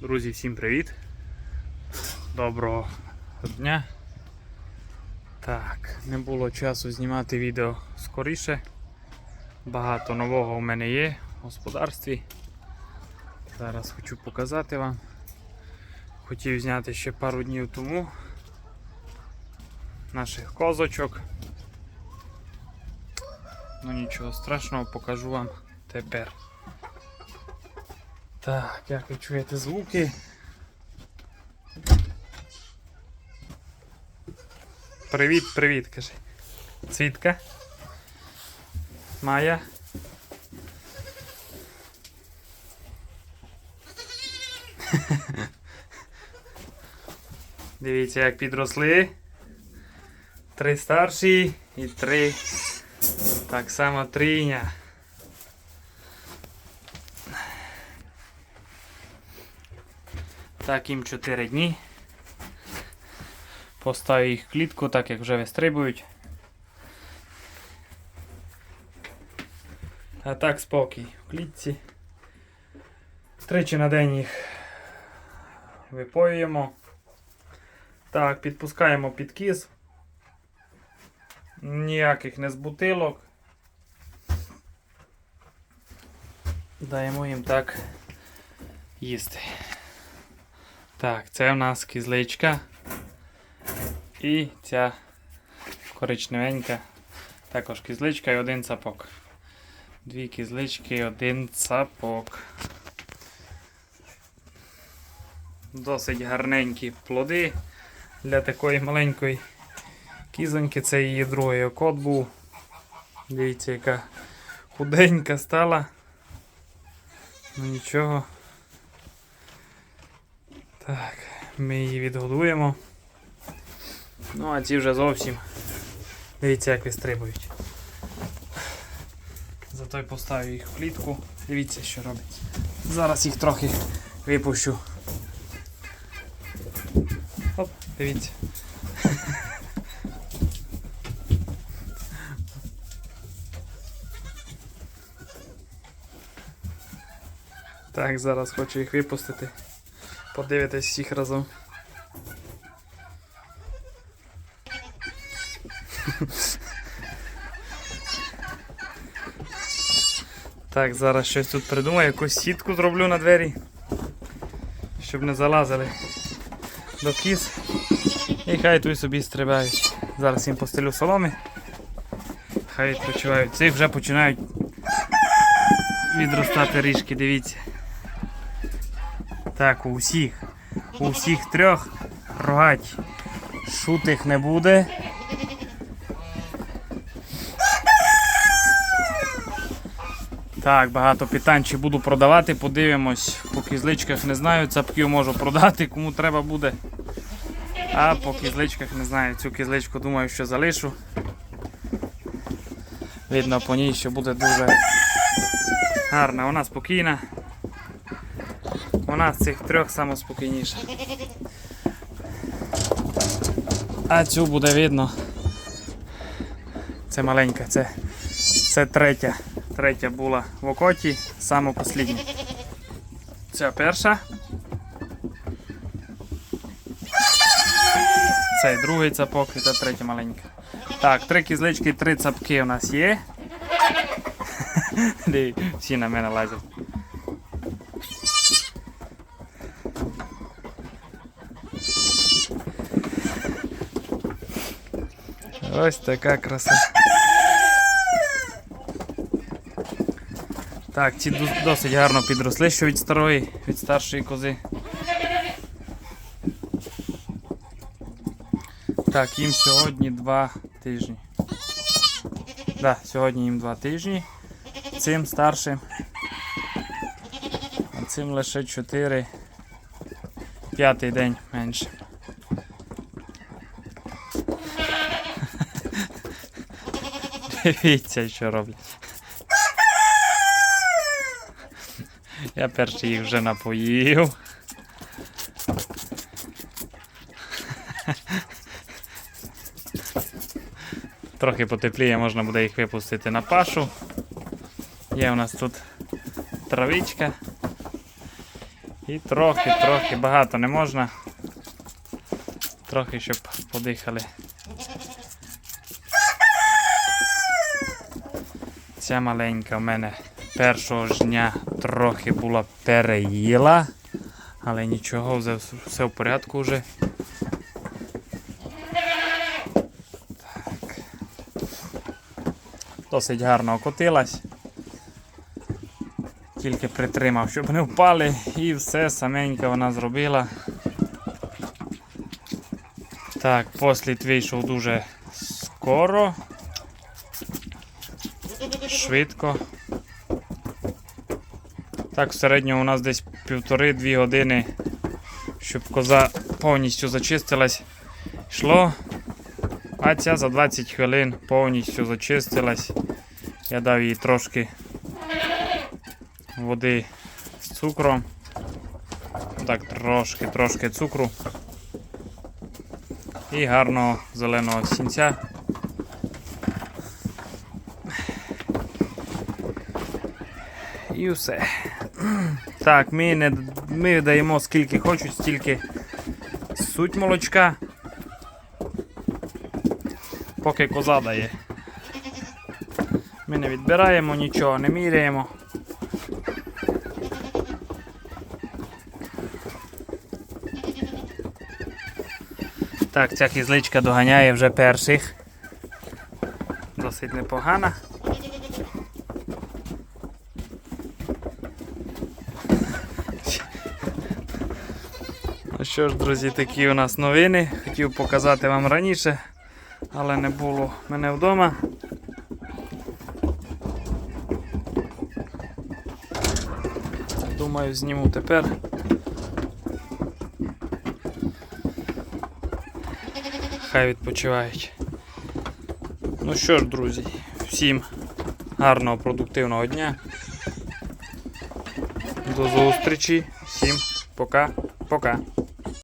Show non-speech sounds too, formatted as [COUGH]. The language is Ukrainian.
Друзі, всім привіт! Доброго дня. Так, не було часу знімати відео скоріше. Багато нового у мене є в господарстві. Зараз хочу показати вам. Хотів зняти ще пару днів тому наших козочок. Ну нічого страшного, покажу вам тепер. Так, як ви чуєте звуки? Привіт, привіт, каже. Цвітка. Майя. [LAUGHS] Дивіться, як підросли. Три старші і три. Так само трійня. Так, їм 4 дні. Поставив їх в клітку, так як вже вистрибують. А так спокій в клітці. Тричі на день їх випоюємо. Так, підпускаємо під кіз. Ніяких не збутилок. Даємо їм так їсти. Так, це у нас кізличка. І ця коричневенька. Також кізличка і один цапок. Дві кізлички і один цапок. Досить гарненькі плоди для такої маленької кізоньки. Це її другий окот був. Дивіться, яка худенька стала. Ну нічого. Так, ми її відгодуємо. Ну, а ці вже зовсім. Дивіться, як вистрибують. Зато й поставлю їх в клітку. Дивіться, що робить. Зараз їх трохи випущу. Оп, дивіться. Так, зараз хочу їх випустити. Подивитись всіх разом. Так, зараз щось тут придумаю, якусь сітку зроблю на двері, щоб не залазили до кіз. І хай тут собі стрибають. Зараз їм постелю соломи. Хай відпочивають. Цих вже починають відростати ріжки, дивіться. Так, у всіх. У всіх трьох рогать. Шутих не буде. Так, багато питань, чи буду продавати, подивимось. По кізличках не знаю, цапків можу продати, кому треба буде. А по кізличках не знаю. Цю кізличку думаю, що залишу. Видно по ній, що буде дуже гарна. Вона спокійна. Вона з цих трьох самоспокійніша. А цю буде видно. Це маленька, це, це третя. Третя була в окоті, саме послідня. Ця перша. Цей другий цапок і та третя маленька. Так, три кізлички, три цапки у нас є. [LAUGHS] Всі на мене лазять. Ось така краса. Так, ці досить гарно підросли, що від старої, від старшої кози. Так, їм сьогодні два тижні. Да, сьогодні їм два тижні. Цим старшим. А цим лише 4. П'ятий день менше. Дивіться, що роблять. Я перший їх вже напоїв. Трохи потепліє, можна буде їх випустити на пашу. Є у нас тут травичка. І трохи, трохи, багато не можна. Трохи, щоб подихали. Ця маленька в мене першого ж дня трохи була переїла, але нічого, все, в порядку вже. Так. Досить гарно окотилась. Тільки притримав, щоб не впали, і все саменько вона зробила. Так, послід вийшов дуже скоро. Швидко. Так, в середньому у нас десь півтори-дві години, щоб коза повністю зачистилась. Йшло. А ця за 20 хвилин повністю зачистилась. Я дав їй трошки води з цукром. Так, трошки, трошки цукру. І гарного зеленого сінця. І все. Так, ми, не, ми даємо скільки хочуть, стільки суть молочка. Поки коза дає. Ми не відбираємо нічого, не міряємо. Так, ця кізличка доганяє вже перших. Досить непогана. Ну що ж, друзі, такі у нас новини. Хотів показати вам раніше, але не було мене вдома. Думаю, зніму тепер. Хай відпочивають. Ну що ж, друзі, всім гарного продуктивного дня. До зустрічі. Всім пока-пока.